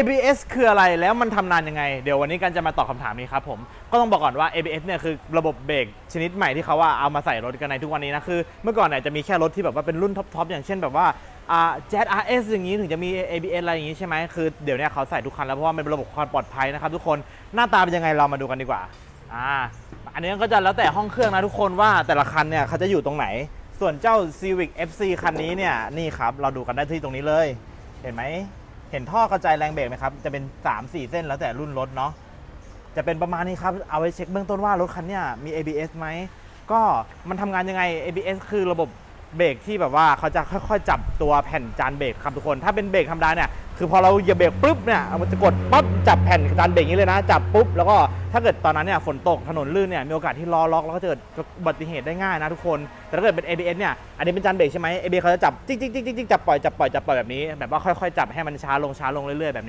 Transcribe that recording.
ABS คืออะไรแล้วมันทำนานยังไง เดี๋ยววันนี้กันจะมาตอบคำถามนี้ครับผม ก็ต้องบอกก่อนว่า ABS เนี่ยคือระบบเบรกชนิดใหม่ที่เขาว่าเอามาใส่รถกันในทุกวันนี้นะคือ เมื่อก่อนเนี่ยจะมีแค่รถที่แบบว่าเป็นรุ่นท็อปๆอย่างเช่นแบบว่าอ่า Jet RS อย่างนี้ถึงจะมี ABS อะไรอย่างนี้ใช่ไหมคือเดี๋ยวเนี้เขาใส่ทุกคันแล้วเพราะว่าเป็นระบบความปลอดภัยนะครับทุกคนหน้าตาเป็นยังไงเรามาดูกันดีกว่าอ่าอันนี้ก็จะแล้วแต่ห้องเครื่องนะทุกคนว่าแต่ละคันเนี่ยเขาจะอยู่ตรงไหน ส่วนเจ้า Civic FC คันนี้เนี่ยนี่ครับเราดูกันได้ที่ตรงนี้เลย เห็นไหม เห็นท่อกระจายแรงเบรกไหมครับ จะเป็น 3 4 เส้นแล้วแต่รุ่นรถเนาะ จะเป็นประมาณนี้ครับ เอาไว้เช็คเบื้องต้นว่ารถคันนี้มี ABS ไหม ก็มันทำงานยังไง ABS คือระบบ เบรกที่แบบว่าเขาจะค่อยๆ จับตัวแผ่นจานเบรกครับทุกคน ถ้าเป็นเบรกธรรมดาเนี่ยคือพอเราเหยียบเบรกปุ๊บเนี่ยมันจะกดปั๊บจับแผ่นจานเบรกอย่างนี้เลยนะ จับปุ๊บแล้วก็ถ้าเกิดตอนนั้นเนี่ยฝนตกถนนลื่นเนี่ยมีโอกาสที่ล้อล็อกแล้วก็จะเกิดอุบัติเหตุได้ง่ายนะทุกคน แต่ถ้าเกิดเป็น ABS เนี่ยอันนี้เป็นจานเบรกใช่ไหม ABS เขาจะจับจิ๊กจิ๊กจิ๊กจิ๊กจับปล่อยจับปล่อยจับปล่อยแบบนี้แบบว่าค่อยๆจับให้มันช้าลงช้าลงเรื่อยๆแบบนี้